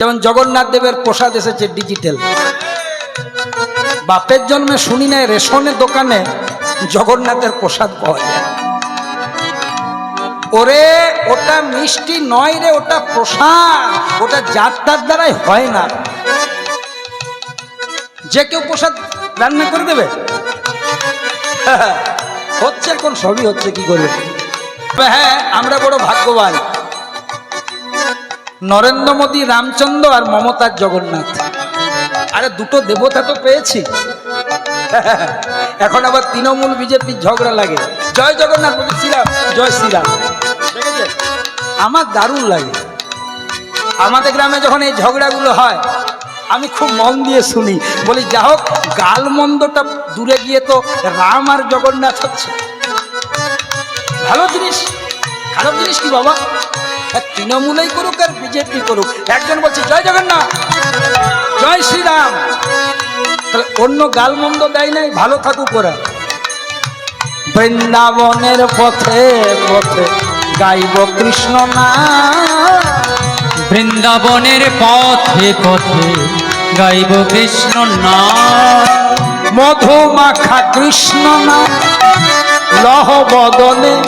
যেমন জগন্নাথ দেবের প্রসাদ এসেছে ডিজিটাল বাপের জন্মে শুনি নাই, রেশনের দোকানে জগন্নাথের প্রসাদ পাওয়া যায়। ওরে, ওটা মিষ্টি নয় রে, ওটা প্রসাদ। ওটা যাত্রার দ্বারাই হয় না। যে কেউ প্রসাদ রান্না করে দেবে? হচ্ছে এখন সবই হচ্ছে, কি করবে? হ্যাঁ আমরা বড় ভাগ্যবান। নরেন্দ্র মোদী রামচন্দ্র আর মমতার জগন্নাথ। আরে দুটো দেবতা তো পেয়েছি। এখন আবার তৃণমূল বিজেপির ঝগড়া লাগে। জয় জগন্নাথ বলি শ্রীরাম। জয় শ্রীরাম। দেখেছে আমার দারুণ লাগে। আমাদের গ্রামে যখন এই ঝগড়াগুলো হয় আমি খুব মন দিয়ে শুনি। বলি যা হোক গালমন্দটা দূরে গিয়ে তো রাম আর জগন্নাথ হচ্ছে। ভালো জিনিস? খারাপ জিনিস কি বাবা? তৃণমূলেই করুক আর বিজেপি করুক। একজন বলছে জয় জগন্নাথ জয় শ্রীরাম। তাহলে অন্য গালমন্দ দেয় নাই ভালো থাকুক ওরা। বৃন্দাবনের পথে পথে গাইব কৃষ্ণ না। বৃন্দাবনের পথে পথে গাইব কৃষ্ণ না। মধু মাখা কৃষ্ণ না। লহ বদনে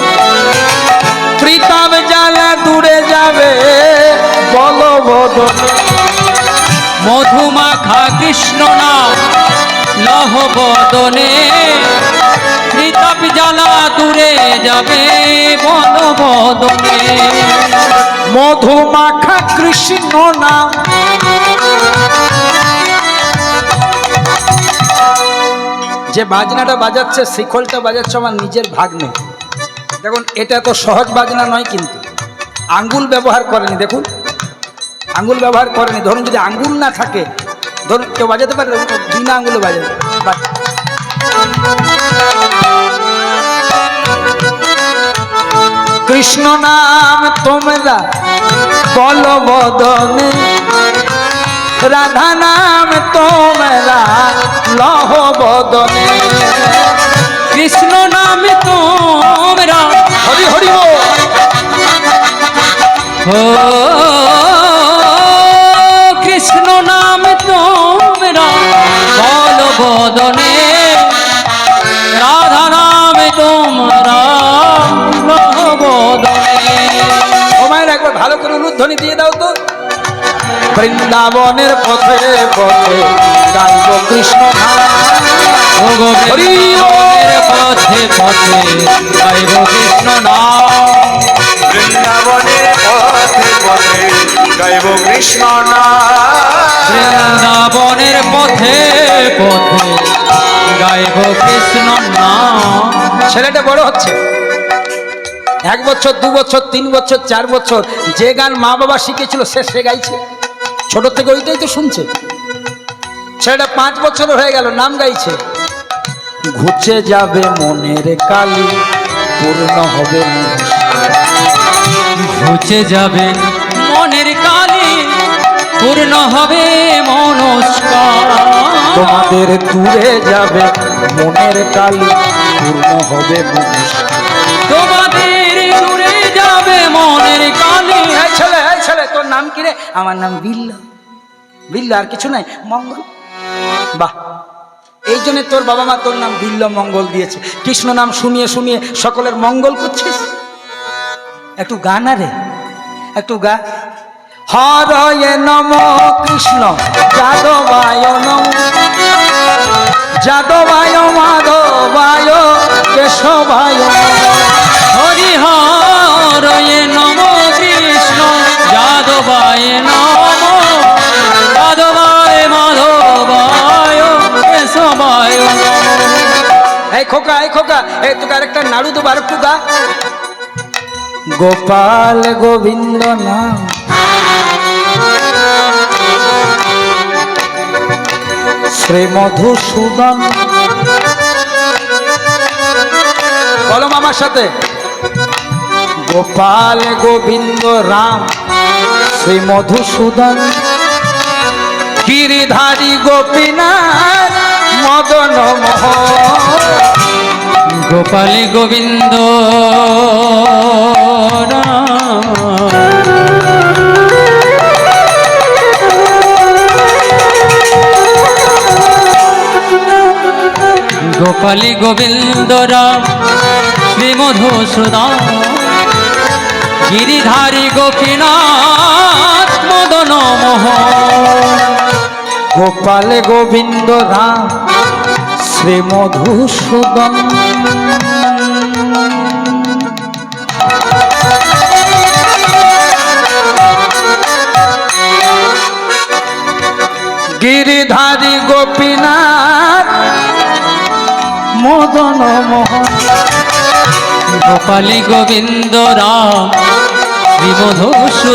প্রীতম জ্বালা দূরে যাবে। বল বদনে। মধুমাখা কৃষ্ণ নাম লহ বদনে। প্রীতাপ জ্বালা দূরে যাবে বল বদনে। মধু মাখা কৃষ্ণ নাম। যে বাজনাটা বাজাচ্ছে শিখলটা বাজাচ্ছে আমার নিজের ভাগ্নে। দেখুন, এটা তো সহজ বাজনা নয় কিন্তু। আঙ্গুল ব্যবহার করেনি, দেখুন। আঙ্গুল ব্যবহার করেনি। ধরুন, যদি আঙ্গুল না থাকে, ধরুন, কেউ বাজাতে পারে বিনা আঙ্গুলে বাহ। কৃষ্ণ নাম তোমরা বল বদনে, রাধা নাম তোমরা লহ বদনে। ও কৃষ্ণ নামে তোমরা বল বদনে রাধা নামে তোমরা বদনে। একবার ভালো করে উলুধ্বনি দিয়ে দাও তো। বৃন্দাবনের পথে পথে গাইব কৃষ্ণ বৃন্দাবনের পথে পথে গাইব কৃষ্ণ নাম। গাইব কৃষ্ণ নাম। বৃন্দাবনের পথে পথে গাইব কৃষ্ণ নাম। ছেলেটা বড় হচ্ছে। এক বছর দু বছর তিন বছর চার বছর যে গান মা বাবা শিখেছিল সে সে গাইছে। ছোট থেকে ওইটাই তো শুনছে। ছেলেটা পাঁচ বছর হয়ে গেল নাম গাইছে। ঘুচে যাবে মনের কালি পূর্ণ হবে ঘুচে যাবে পূর্ণ হবে মনস্কার। তোমাদের দূরে যাবে মনের কালি পূর্ণ হবে মনস্কার। তোমাদের দূরে যাবে মনের কালি। ছেলে ছেলে তোর নাম কি রে? আমার নাম বিল্ল। বিল্ল আর কিছু নাই মঙ্গল। বাহ। এই জন্য তোর বাবা মা তোর নাম বিল্ল মঙ্গল দিয়েছে। কৃষ্ণ নাম শুনিয়ে শুনিয়ে সকলের মঙ্গল করছিস। একটু গা না রে। একটু গা। হরয়ে নম কৃষ্ণ যাদবায় নম যাদবায় মাধবায় কেশবায়। হরি হরয়ে নম কৃষ্ণ, যাদবায় নম যাদবায়, মাধবায় কেশবায়। এই খোকা এই খোকা এই তোকে আরেকটা নাড়ু দেবো, আরেকটু গোপাল গোবিন্দ নাম শ্রী মধুসূদন। বলো মামার সাথে। গোপাল গোবিন্দ রাম, শ্রী মধুসূদন। গিরিধারী গোপীনাথ, মদন মোহন গোপালী গোবিন্দ গোপালী গোবিন্দ রাম শ্রী মধুসূদন গিরিধারী গোপীনাথ মদন মোহন। গোপাল গোবিন্দ রাম শ্রী মধুসূদন গিরিধারী গোপীনাথ মদন মোহন। গোপালী গোবিন্দ রাম শ্রী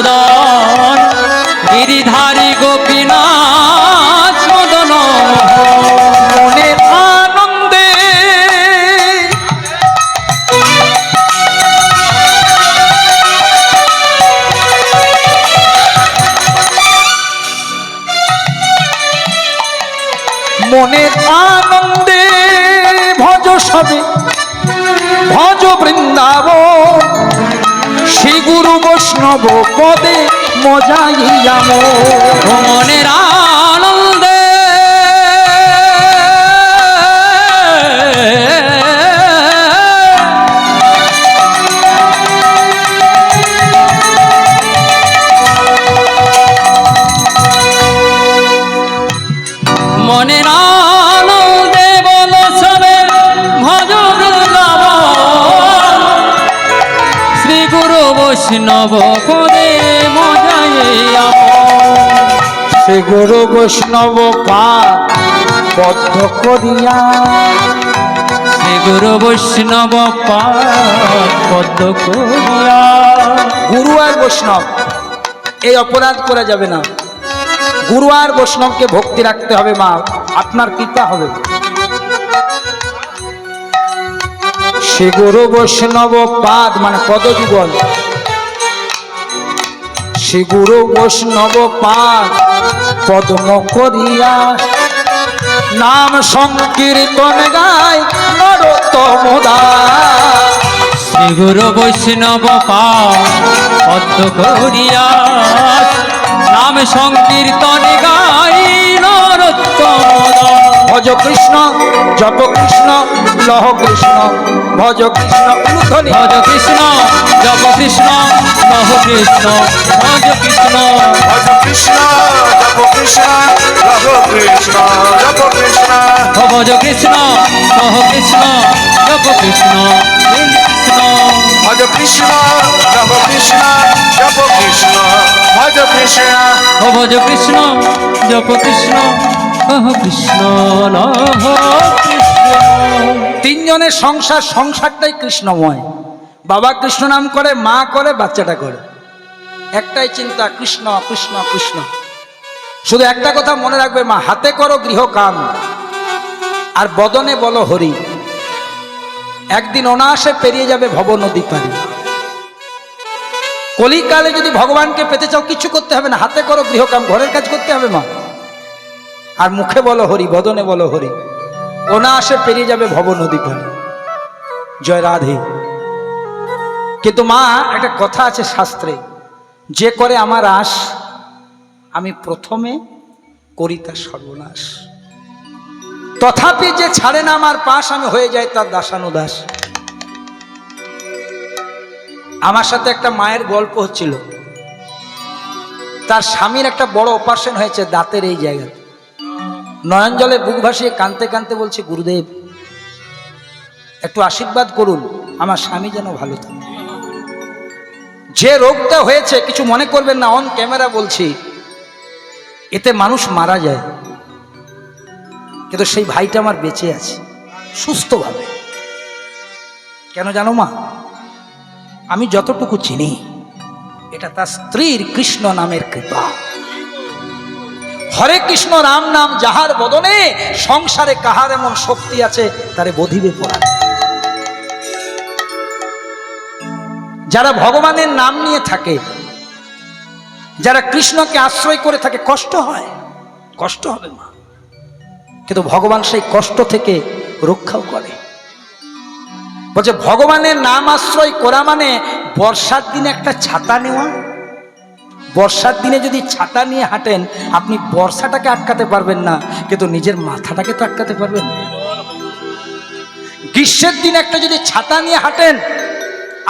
পদে মজাইয়াম ভ্রমণের আনন্দে। মনের আনন্দে বল সবে ভজ বৃন্দাবন শ্রী গুরু বৈষ্ণব গুরু বৈষ্ণব পাদ বদ্ধ করিয়া। শ্রী গুরু বৈষ্ণব পদ্ম করিয়া। গুরু আর বৈষ্ণব এই অপরাধ করা যাবে না। গুরু আর বৈষ্ণবকে ভক্তি রাখতে হবে মা আপনার কৃপা হবে। শ্রী গুরু বৈষ্ণব পাদ মানে পদযুগল শ্রী গুরু বৈষ্ণব পাদ পদ্ম করিয়া নাম সংকীর্তন গায় নরতম শ্রী গুরু বৈষ্ণব পাদ পদ্ম করিয়া নাম সংকীর্তন গাই নরতম। ভজ কৃষ্ণ জপ কৃষ্ণ লহ কৃষ্ণ ভজ কৃষ্ণ অনুধ্বনি ভজ কৃষ্ণ জপ কৃষ্ণ নহ কৃষ্ণ ভজ কৃষ্ণ। ভজ কৃষ্ণ জপ কৃষ্ণ রঘ কৃষ্ণ জপ কৃষ্ণ। ভজ কৃষ্ণ নহ কৃষ্ণ জপ কৃষ্ণ কৃষ্ণ। ভজ কৃষ্ণ জপ কৃষ্ণ জপ কৃষ্ণ ভজ কৃষ্ণ। ভজ কৃষ্ণ জপ কৃষ্ণ তিনজনের সংসার, সংসারটাই কৃষ্ণময়। বাবা কৃষ্ণ নাম করে, মা করে, বাচ্চাটা করে। একটাই চিন্তা, কৃষ্ণ কৃষ্ণ কৃষ্ণ। শুধু একটা কথা মনে রাখবে মা, হাতে করো গৃহ কাম আর বদনে বলো হরি। একদিন অনায়াসে পেরিয়ে যাবে ভব নদী পারি কলিকালে যদি ভগবানকে পেতে চাও, কিছু করতে হবে না, হাতে করো গৃহকাম, ঘরের কাজ করতে হবে মা। আর মুখে বলো হরি, বদনে বলো হরি। অনায়াসে পেরিয়ে যাবে ভব নদী পানি জয় রাধে। কিন্তু মা, একটা কথা আছে শাস্ত্রে, যে করে আমার আশ, আমি প্রথমে করি তার সর্বনাশ। তথাপি যে ছাড়ে না আমার পাশ, আমি হয়ে যাই তার দাসানুদাস। আমার সাথে একটা মায়ের গল্প হচ্ছিল। তার স্বামীর একটা বড় অপারেশন হয়েছে দাঁতের এই জায়গাতে। নয়ন জলে বুক ভাসিয়ে কানতে কানতে বলছে, গুরুদেব, একটু আশীর্বাদ করুন, আমার স্বামী যেন ভালো থাকে। যে রোগটা হয়েছে, কিছু মনে করবেন না, অন ক্যামেরা বলছি, এতে মানুষ মারা যায়। কিন্তু সেই ভাইটা আমার বেঁচে আছে, সুস্থভাবে। কেন জানো মা? আমি যতটুকু চিনি, এটা তার স্ত্রীর কৃষ্ণ নামের কৃপা। হরে কৃষ্ণ রাম নাম যাহার বদনে সংসারে কাহার এমন শক্তি আছে, তারে বধিবে পড়া যারা ভগবানের নাম নিয়ে থাকে, যারা কৃষ্ণকে আশ্রয় করে থাকে, কষ্ট হয়, কষ্ট হবে মা। কিন্তু ভগবান সেই কষ্ট থেকে রক্ষাও করে। বলছে, ভগবানের নাম আশ্রয় করা মানে বর্ষার দিনে একটা ছাতা নেওয়া বর্ষার দিনে যদি ছাতা নিয়ে হাঁটেন, আপনি বর্ষাটাকে আটকাতে পারবেন না, কিন্তু নিজের মাথাটাকে তো আটকাতে পারবেন। গ্রীষ্মের দিন একটা যদি ছাতা নিয়ে হাঁটেন,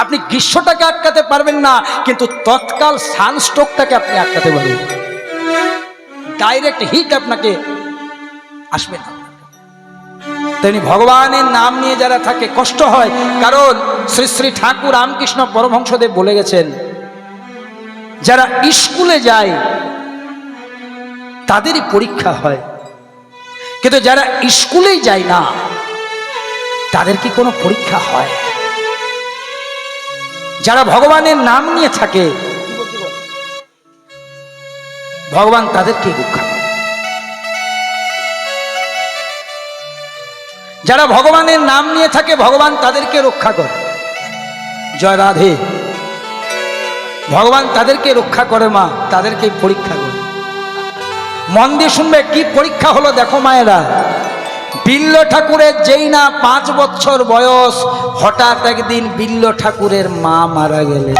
আপনি গ্রীষ্মটাকে আটকাতে পারবেন না, কিন্তু তৎকাল সানস্ট্রোকটাকে আপনি আটকাতে পারবেন। ডাইরেক্ট হিট আপনাকে আসবে না। তেমনি ভগবানের নাম নিয়ে যারা থাকে, কষ্ট হয়। কারণ শ্রী শ্রী ঠাকুর রামকৃষ্ণ পরমহংসদেব বলে গেছেন যারা স্কুলে যায়, তাদেরই পরীক্ষা হয়। কিন্তু যারা স্কুলেই যায় না, তাদের কি কোনো পরীক্ষা হয়? যারা ভগবানের নাম নিয়ে থাকে, ভগবান তাদেরকে রক্ষা করে। যারা ভগবানের নাম নিয়ে থাকে, ভগবান তাদেরকে রক্ষা করে। জয় রাধে। ভগবান তাদেরকে রক্ষা করে মা, তাদেরকে পরীক্ষা করে। মন দিয়ে শুনবে কি পরীক্ষা হলো দেখো মায়েরা। বিল্ল ঠাকুরের যেই না পাঁচ বছর বয়স, হঠাৎ একদিন বিল্ল ঠাকুরের মা মারা গেলে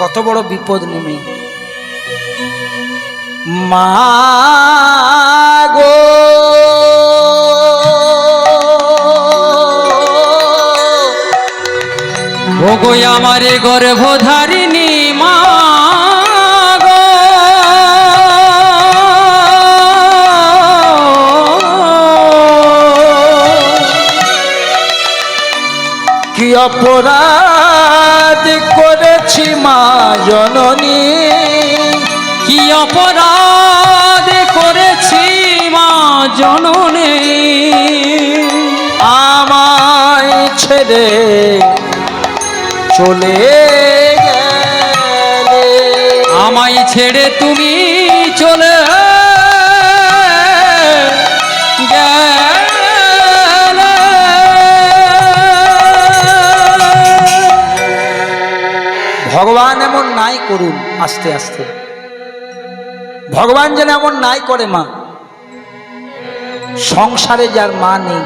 কত বড় বিপদ নেমে। মা গো! ওগো আমারে গর্ভধারিণী মা গো। কি অপরাধ করেছি মা জননী কি অপরাধ করেছি মা জননে আমায় ছেড়ে চলে গেলে। আমায় ছেড়ে তুমি চলে ভগবান এমন নাই করুন আস্তে আস্তে। ভগবান যেন এমন নাই করে মা। সংসারে যার মা নেই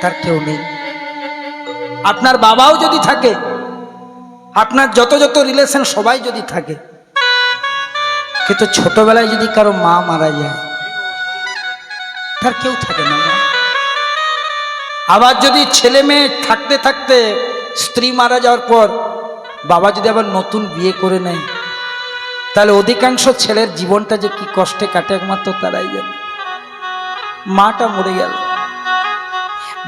তার কেউ নেই। আপনার বাবাও যদি থাকে, আপনার যত যত রিলেশন সবাই যদি থাকে, কিন্তু ছোটবেলায় যদি কারও মা মারা যায়, তার কেউ থাকে না আবার যদি ছেলে মেয়ে থাকতে থাকতে স্ত্রী মারা যাওয়ার পর বাবা যদি আবার নতুন বিয়ে করে নেয়, তাহলে অধিকাংশ ছেলের জীবনটা যে কি কষ্টে কাটে একমাত্র তারাই জানে। মাটা মরে গেল।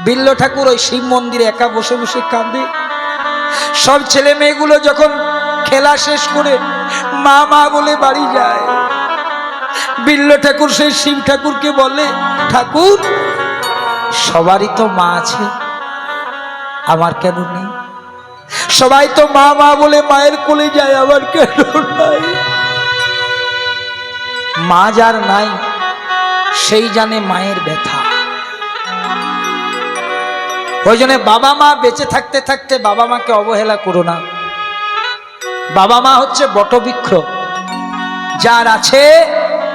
বিল্ল ঠাকুর ওই শিব মন্দিরে একা বসে বসে কাঁদে। সব ছেলে মেয়েগুলো যখন খেলা শেষ করে মা মা বলে বাড়ি যায়। বিল্ল ঠাকুর সেই শিব ঠাকুরকে বলে, ঠাকুর, সবারই তো মা আছে, আমার কেন নেই? সবাই তো মা মা বলে মায়ের কোলে যায়, আমার কেন নাই? মা যার নাই, সেই জানে মায়ের ব্যথা। ওই জন্য বাবা মা বেঁচে থাকতে থাকতে বাবা মাকে অবহেলা করো না। বাবা মা হচ্ছে বটবৃক্ষ। যার আছে,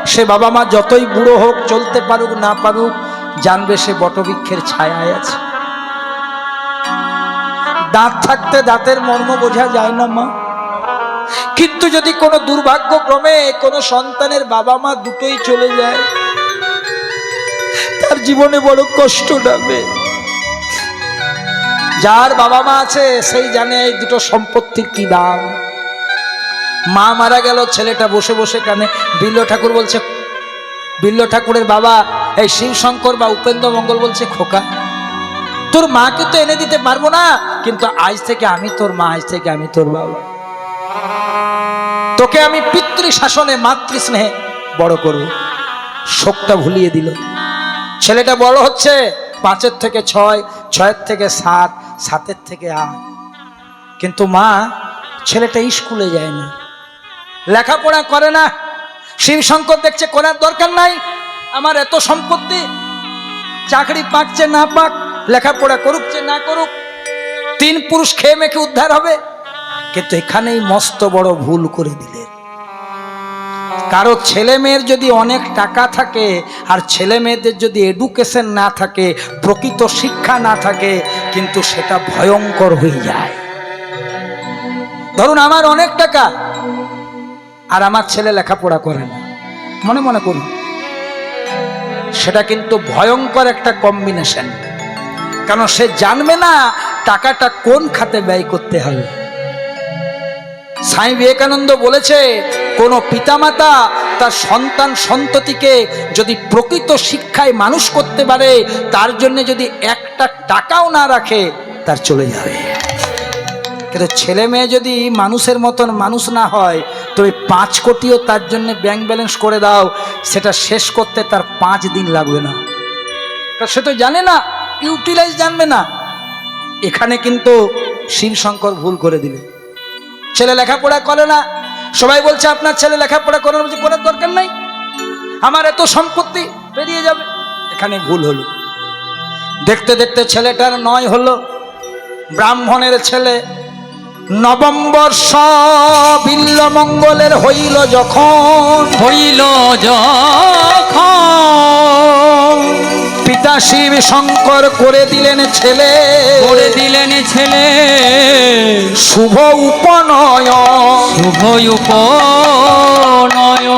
সে বাবা মা যতই বুড়ো হোক, চলতে পারুক, না পারুক, জানবে সে বটবৃক্ষের ছায়ায় আছে। দাঁত থাকতে দাঁতের মর্ম বোঝা যায় না মা। কিন্তু যদি কোনো দুর্ভাগ্যক্রমে কোনো সন্তানের বাবা মা দুটোই চলে যায়, তার জীবনে বড় কষ্ট নামে। যার বাবা মা আছে, সেই জানে এই দুটো সম্পত্তির কি দাম। মা মারা গেল, ছেলেটা বসে বসে কানে, বিল্ল ঠাকুর বলছে, বিল্ল ঠাকুরের বাবা, এই শিবশঙ্কর বা উপেন্দ্র মঙ্গল বলছে, খোকা। তোর মাকে তো এনে দিতে পারব না, কিন্তু আজ থেকে আমি তোর মা, আজ থেকে আমি তোর বাবা। তোকে আমি পিতৃ শাসনে মাতৃ স্নেহে বড় করব। শোকটা ভুলিয়ে দিল। ছেলেটা বড় হচ্ছে, পাঁচের থেকে ছয়, ছয়ের থেকে সাত সাতের থেকে আট। কিন্তু মা, ছেলেটা স্কুলে যায় না লেখাপড়া করে না। শিবশঙ্কর দেখছে, করার দরকার নাই। আমার এত সম্পত্তি। চাকরি পাকছে না পাক, লেখাপড়া করুক যে না করুক, তিন পুরুষ খেয়ে মেখে উদ্ধার হবে। কিন্তু এখানেই মস্ত বড় ভুল করে দিলেন কারও ছেলে মেয়ের যদি অনেক টাকা থাকে আর ছেলে মেয়েদের যদি এডুকেশন না থাকে, প্রকৃত শিক্ষা না থাকে, কিন্তু সেটা ভয়ঙ্কর হয়ে যায়। ধরুন আমার অনেক টাকা আর আমার ছেলে লেখাপড়া করে না। মনে মনে করুন। সেটা কিন্তু ভয়ঙ্কর একটা কম্বিনেশন কারণ সে জানবে না টাকাটা কোন খাতে ব্যয় করতে হবে। স্বামী বিবেকানন্দ বলেছে কোনো পিতামাতা তার সন্তান সন্ততিকে যদি প্রকৃত শিক্ষায় মানুষ করতে পারে, তার জন্য যদি একটা টাকাও না রাখে, তার চলে যাবে। কিন্তু ছেলে মেয়ে যদি মানুষের মতন মানুষ না হয়, তবে পাঁচ কোটিও তার জন্য ব্যাংক ব্যালেন্স করে দাও, সেটা শেষ করতে তার পাঁচ দিন লাগবে না। সে তো জানে না, ইউটিলাইজ জানবে না। এখানে কিন্তু শিবশঙ্কর ভুল করে দিলে। ছেলে লেখাপড়া করে না সবাই বলছে, আপনার ছেলে লেখাপড়া করার বলছে করার দরকার নাই? আমার এত সম্পত্তি বেরিয়ে যাবে। এখানে ভুল হলো। দেখতে দেখতে ছেলেটার নয় হলো, ব্রাহ্মণের ছেলে নবম্বর সিল্ল মঙ্গলের হইল যখন। হইল যখন পিতা শিব শঙ্কর করে দিলেন ছেলে। করে দিলেন ছেলে। শুভ উপনয় শুভ উপনয়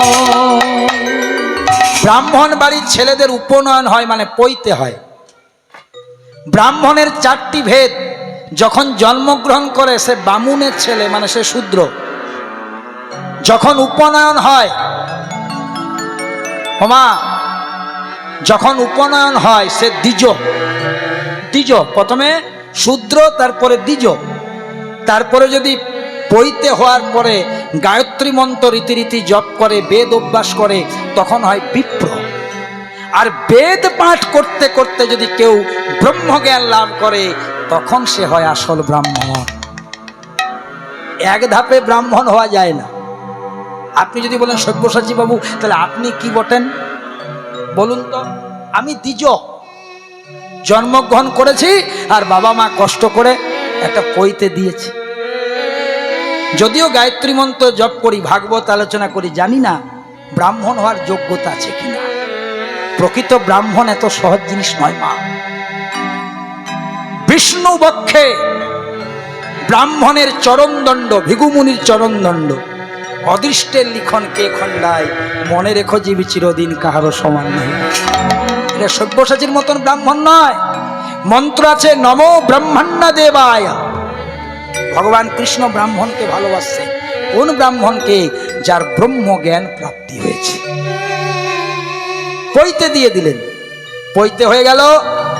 ব্রাহ্মণ বাড়ির ছেলেদের উপনয়ন হয় মানে পইতে হয়। ব্রাহ্মণের চারটি ভেদ। যখন জন্মগ্রহণ করে সে বামুনের ছেলে মানে সে শূদ্র। যখন উপনয়ন হয় হোমা যখন উপনয়ন হয়, সে দ্বিজ। দ্বিজ, প্রথমে শূদ্র, তারপরে দ্বিজ। তারপরে যদি পৈতে হওয়ার পরে গায়ত্রী মন্ত্র রীতিরীতি জপ করে, বেদ অভ্যাস করে, তখন হয় বিপ্র। আর বেদ পাঠ করতে করতে যদি কেউ ব্রহ্মজ্ঞান লাভ করে, তখন সে হয় আসল ব্রাহ্মণ। এক ধাপে ব্রাহ্মণ হওয়া যায় না। আপনি যদি বলেন সব্যসাচী বাবু তাহলে আপনি কি বটেন? বলুন তো, আমি দ্বিজ। জন্মগ্রহণ করেছি আর বাবা মা কষ্ট করে একটা পইতে দিয়েছি। যদিও গায়ত্রী মন্ত্র জপ করি, ভাগবত আলোচনা করি, জানি না ব্রাহ্মণ হওয়ার যোগ্যতা আছে কিনা। প্রকৃত ব্রাহ্মণ এত সহজ জিনিস নয়, মা। বিষ্ণু বক্ষে ব্রাহ্মণের চরণদণ্ড, ভিগুমুনির চরণদণ্ড অদৃষ্টের লিখন কে খণ্ডায়? মনে রেখো জীবী চিরদিন কাহারও সমান নেই। এটা সব্যসাচীর মতন ব্রাহ্মণ নয়। মন্ত্র আছে, নম ব্রহ্মাণ্ড দেবায়। ভগবান কৃষ্ণ ব্রাহ্মণকে ভালোবাসছে। কোন ব্রাহ্মণকে? যার ব্রহ্ম জ্ঞান প্রাপ্তি হয়েছে। পৈতে দিয়ে দিলেন। পৈতে হয়ে গেল,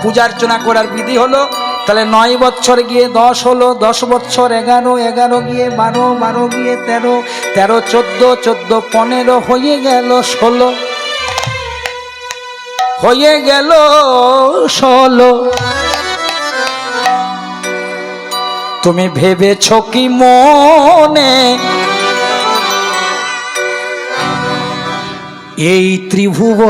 পূজার্চনা করার বিধি হলো তাহলে নয় বছর গিয়ে দশ হলো, দশ বছর এগারো এগারো গিয়ে বারো বারো গিয়ে তেরো তেরো, চোদ্দ চোদ্দ, পনেরো হয়ে গেল ষোলো। হয়ে গেল ষোলো। তুমি ভেবেছ কি মনে? এই ত্রিভুব